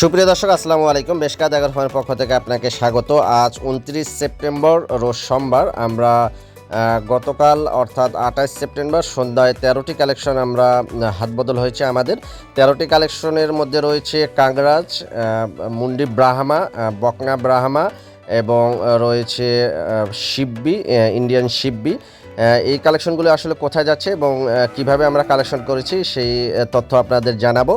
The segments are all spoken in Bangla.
সুপ্রিয় দর্শক, আসসালামু আলাইকুম। বেশকাত এগারো ফোনের পক্ষ থেকে আপনাকে স্বাগত। আজ উনত্রিশ সেপ্টেম্বর, রোজ সোমবার। আমরা গতকাল অর্থাৎ আঠাশ সেপ্টেম্বর সন্ধ্যায় তেরোটি কালেকশন আমরা হাতবদল হয়েছে আমাদের। তেরোটি কালেকশনের মধ্যে রয়েছে কাংরাজ মুন্ডি ব্রাহ্মা বকনা ব্রাহ্মা এবং রয়েছে শিব্বি ইন্ডিয়ান শিব্বি। এই কালেকশনগুলো আসলে কোথায় যাচ্ছে এবং কীভাবে আমরা কালেকশন করেছি সেই তথ্য আপনাদের জানাব।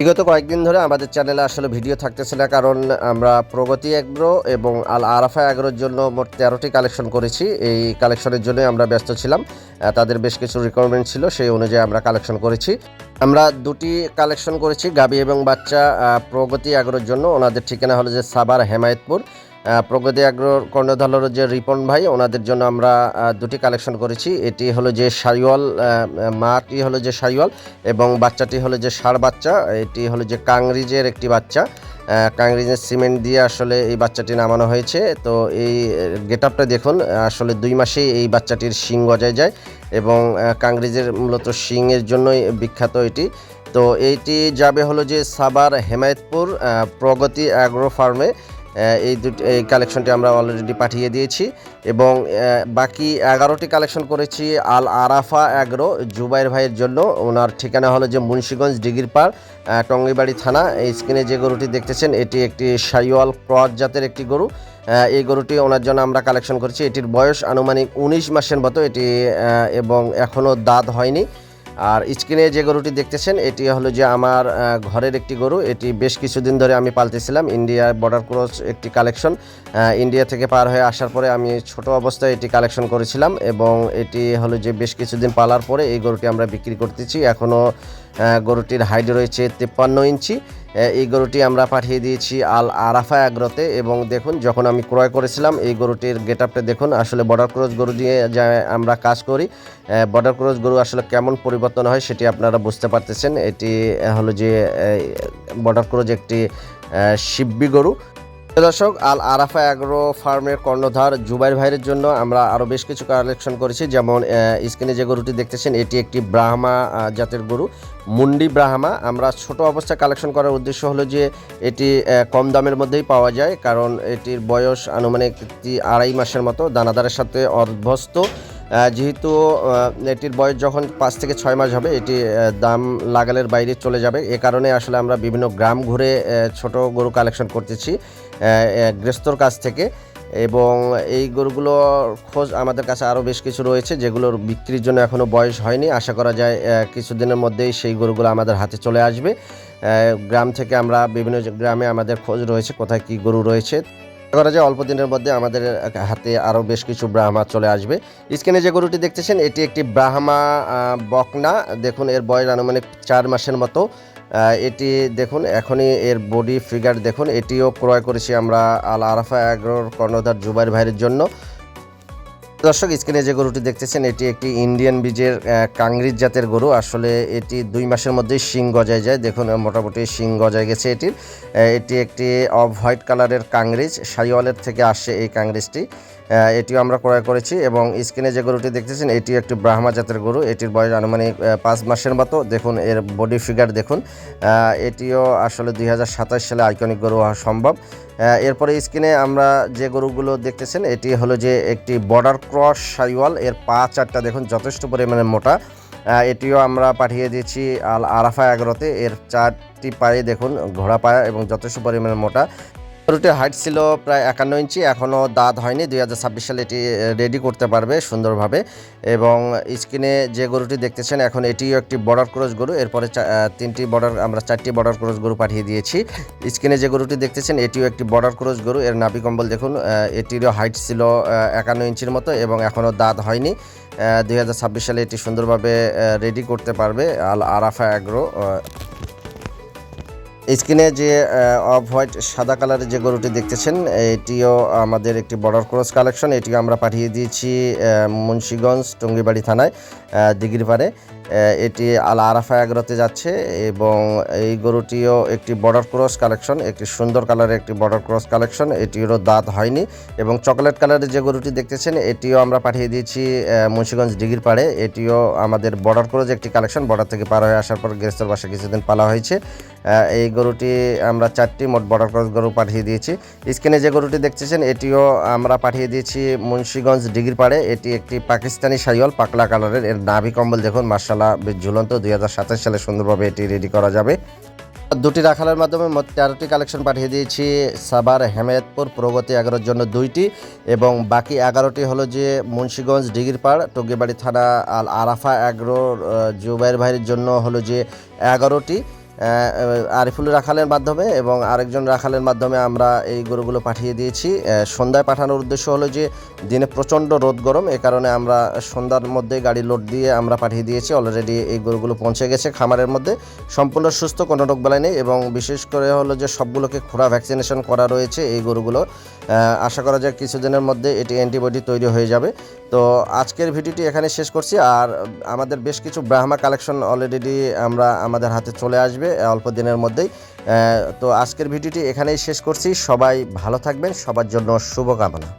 বিগত কয়েকদিন ধরে আমাদের চ্যানেলে আসলে ভিডিও থাকতেছে না, কারণ আমরা প্রগতি অ্যাগ্রো এবং আল আরাফা অ্যাগ্রোর জন্য মোট তেরোটি কালেকশন করেছি। এই কালেকশনের জন্য আমরা ব্যস্ত ছিলাম। তাদের বেশ কিছু রিকোয়ারমেন্ট ছিল, সেই অনুযায়ী আমরা কালেকশন করেছি। আমরা দুটি কালেকশন করেছি, গাবি এবং বাচ্চা প্রগতি অ্যাগ্রোর জন্য। ওনাদের ঠিকানা হলো যে সাবার হেমায়তপুর। প্রগতি আগ্রোর কর্ণধালর যে রিপন ভাই, ওনাদের জন্য আমরা দুটি কালেকশন করেছি। এটি হলো যে সাইওয়াল মাটি হলো যে সাইওয়াল এবং বাচ্চাটি হলো যে ষাঁড় বাচ্চা। এটি হলো যে কাংরিজের একটি বাচ্চা। কাংরিজের সিমেন্ট দিয়ে আসলে এই বাচ্চাটি নামানো হয়েছে। তো এই গেট আপটা দেখুন, আসলে দুই মাসেই এই বাচ্চাটির শিং গজায় যায় এবং কাংরিজের মূলত শিংয়ের জন্যই বিখ্যাত এটি। তো এইটি যাবে হলো যে সাবার হেমায়তপুর প্রগতি অ্যাগ্রো ফার্মে। এই দুটি এই কালেকশনটি আমরা অলরেডি পাঠিয়ে দিয়েছি এবং বাকি এগারোটি কালেকশন করেছি আল আরাফা অ্যাগ্রো জুবাইর ভাইয়ের জন্য। ওনার ঠিকানা হলো যে মুন্সীগঞ্জ ডিগিরপাড় আহ, টঙ্গিবাড়ি থানা। এই স্ক্রিনে যে গরুটি দেখতেছেন এটি একটি সাইওয়াল ক্রস জাতের একটি গরু। এই গরুটি ওনার জন্য আমরা কালেকশন করেছি। এটির বয়স আনুমানিক উনিশ মাসের মতো। এটি এবং এখনও দাঁত হয়নি। আর স্ক্রিনে যে গরুটি দেখতেছেন, এটি হলো যে আমার ঘরের একটি গরু। এটি বেশ কিছুদিন ধরে আমি পালতেছিলাম। ইন্ডিয়া বর্ডার ক্রস একটি কালেকশন ইন্ডিয়া থেকে পার হয়ে আসার পরে আমি ছোট অবস্থায় এটি কালেকশন করেছিলাম এবং এটি হলো যে বেশ কিছুদিন পালার পরে এই গরুটি আমরা বিক্রি করতেছি। এখনও গরুটির হাইট রয়েছে তেপ্পান্ন ইঞ্চি। এই গরুটি আমরা পাঠিয়ে দিয়েছি আল আরাফা আগ্রতে। এবং দেখুন, যখন আমি ক্রয় করেছিলাম, এই গরুটির গেট আপটা দেখুন, আসলে বর্ডার ক্রস গরু দিয়ে যা আমরা কাজ করি। বর্ডার ক্রস গরু আসলে কেমন পরিবর্তন হয় সেটি আপনারা বুঝতে পারতেছেন। এটি হলো যে বর্ডার ক্রস একটি শিব্বি গরু। দর্শক, আল আরাফা অ্যাগ্রো ফার্মের কর্ণধার জুবাইর ভাইয়ের জন্য আমরা আরও বেশ কিছু কালেকশন করেছি। যেমন স্ক্রিনে যে গরুটি দেখতেছেন, এটি একটি ব্রাহ্মা জাতের গরু, মুন্ডি ব্রাহ্মা। আমরা ছোট অবস্থায় কালেকশন করার উদ্দেশ্য হলো যে, এটি কম দামের মধ্যেই পাওয়া যায়, কারণ এটির বয়স আনুমানিক আড়াই মাসের মতো। দানাদারের সাথে অভ্যস্ত। যেহেতু এটির বয়স যখন পাঁচ থেকে ছয় মাস হবে, এটি দাম লাগালের বাইরে চলে যাবে। এ কারণে আসলে আমরা বিভিন্ন গ্রাম ঘুরে ছোট গরু কালেকশন করতেছি গৃহস্থর কাছ থেকে। এবং এই গরুগুলোর খোঁজ আমাদের কাছে আরও বেশ কিছু রয়েছে, যেগুলোর বিক্রির জন্য এখনও বয়স হয়নি। আশা করা যায় কিছুদিনের মধ্যেই সেই গরুগুলো আমাদের হাতে চলে আসবে। গ্রাম থেকে আমরা বিভিন্ন গ্রামে আমাদের খোঁজ রয়েছে, কোথায় কী গরু রয়েছে। করা যায়, অল্প দিনের মধ্যে আমাদের হাতে আরও বেশ কিছু ব্রাহ্মা চলে আসবে। স্ক্রিনে যে গরুটি দেখতেছেন, এটি একটি ব্রাহ্মা বকনা। দেখুন, এর বয়স আনুমানিক চার মাসের মতো। এটি দেখুন, এখনই এর বডি ফিগার দেখুন। এটিও ক্রয় করেছি আমরা আল আরাফা অ্যাগ্রোর কর্ণধার জুবাইর ভাইয়ের জন্য। দর্শক, স্ক্রিনে যে গরুটি দেখতেছেন, এটি একটি ইন্ডিয়ান বীজের কাংরিজ জাতের গরু। আসলে এটি দুই মাসের মধ্যেই শিং গজায় যায়। দেখুন, মোটামুটি শিং গজায় গেছে এটির। এটি একটি অফ হোয়াইট কালারের কাংরিজ সাইওয়ালের থেকে আসে এই কাংরিজটি এটিও আমরা ক্রয় করেছি এবং স্ক্রিনে যে গরুটি দেখতেছেন, এটি একটি ব্রাহ্মা জাতের গরু। এটির বয়স আনুমানিক পাঁচ মাসের মতো। দেখুন, এর বডি ফিগার দেখুন। এটিও আসলে দুই হাজার সাতাশ সালে আইকনিক গরু হওয়া সম্ভব। এরপরে স্ক্রিনে আমরা যে গরুগুলো দেখতেছেন, এটি হলো যে একটি বর্ডার ক্রস সাইওয়াল এর পা চারটা দেখুন, যথেষ্ট পরিমাণে মোটা। এটিও আমরা পাঠিয়ে দিয়েছি আল আরাফা এগারোতে এর চারটি পায়ে দেখুন, ঘোড়া পায়া এবং যথেষ্ট পরিমাণে মোটা। গরুটির হাইট ছিল প্রায় একান্ন ইঞ্চি, এখনও দাঁত হয়নি। দুই হাজার ছাব্বিশ সালে এটি রেডি করতে পারবে সুন্দরভাবে এবং স্ক্রিনে যে গরুটি দেখতেছেন, এখন এটিও একটি বর্ডার ক্রস গরু। এরপরে তিনটি বর্ডার আমরা চারটি বর্ডার ক্রস গরু পাঠিয়ে দিয়েছি। স্ক্রিনে যে গরুটি দেখতেছেন, এটিও একটি বর্ডার ক্রস গরু। এর নাভি কম্বল দেখুন এটিরও হাইট ছিল একান্ন ইঞ্চির মতো এবং এখনও দাঁত হয়নি। দুই হাজার ছাব্বিশ সালে এটি সুন্দরভাবে রেডি করতে পারবে আল, আরাফা অ্যাগ্রো স্ক্রিনে যে অফ হোয়াইট সাদা কালারের যে গরুটি দেখতেছেন এটিও আমাদের একটি বর্ডার ক্রস কালেকশন। এটিও আমরা পাঠিয়ে দিয়েছি মুন্সীগঞ্জ টঙ্গিবাড়ি থানায় আহ, দিঘির পাড়ে। এটি আল আরাফা এগ্রোতে যাচ্ছে এবং এই গরুটিও একটি বর্ডার ক্রস কালেকশন একটি সুন্দর কালারের একটি বর্ডার ক্রস কালেকশন এটিরও দাঁত হয়নি এবং চকলেট কালারের যে গরুটি দেখতেছেন, এটিও আমরা পাঠিয়ে দিয়েছি মুন্সিগঞ্জ ডিগির পাড়ে। এটিও আমাদের বর্ডার ক্রস একটি কালেকশন বর্ডার থেকে পার হয়ে আসার পর গৃহস্থর বাসা কিছুদিন পালা হয়েছে। এই গরুটি আমরা চারটি মোট বর্ডার ক্রস গরু পাঠিয়ে দিয়েছি। স্ক্রিনে যে গরুটি দেখতেছেন, এটিও আমরা পাঠিয়ে দিয়েছি মুন্সিগঞ্জ ডিগির পাড়ে। এটি একটি পাকিস্তানি সাইওয়াল পাকলা কালারের এর নাভি কম্বল দেখুন মার্শাল্লাহ বেশ ঝুলন্ত। দুই সালে সুন্দরভাবে এটি রেডি করা যাবে। দুটি রাখালের মাধ্যমে মোট তেরোটি কালেকশন পাঠিয়ে দিয়েছি। সাবার হেমায়তপুর প্রগতি এগারোর জন্য দুইটি এবং বাকি এগারোটি হলো যে মুন্সীগঞ্জ, ডিগিরপাড়, টঙ্গিবাড়ি থানা, আল আরাফা এগ্রোর জুবাইর ভাইয়ের জন্য হলো যে এগারোটি। আরিফুল রাখালের মাধ্যমে এবং আরেকজন রাখালের মাধ্যমে আমরা এই গরুগুলো পাঠিয়ে দিয়েছি। সন্ধ্যায় পাঠানোর উদ্দেশ্য হলো যে, দিনে প্রচণ্ড রোদ গরম, এ কারণে আমরা সন্ধ্যার মধ্যে গাড়ি লোড দিয়ে আমরা পাঠিয়ে দিয়েছি। অলরেডি এই গরুগুলো পৌঁছে গেছে খামারের মধ্যে। সম্পূর্ণ সুস্থ, কোনো রোগ বেলায় নেই এবং বিশেষ করে হলো যে, সবগুলোকে খোরা ভ্যাকসিনেশন করা রয়েছে এই গরুগুলো। আশা করা যায় কিছুদিনের মধ্যে এটি অ্যান্টিবডি তৈরি হয়ে যাবে। তো আজকের ভিডিওটি এখানে শেষ করছি। আর আমাদের বেশ কিছু ব্রাহ্মা কালেকশন অলরেডি আমরা আমাদের হাতে চলে আসবে। অল্প দিনের মধ্যেই। তো আজকের ভিডিওটি এখানেই শেষ করছি। সবাই ভালো থাকবেন, সবার জন্য শুভকামনা।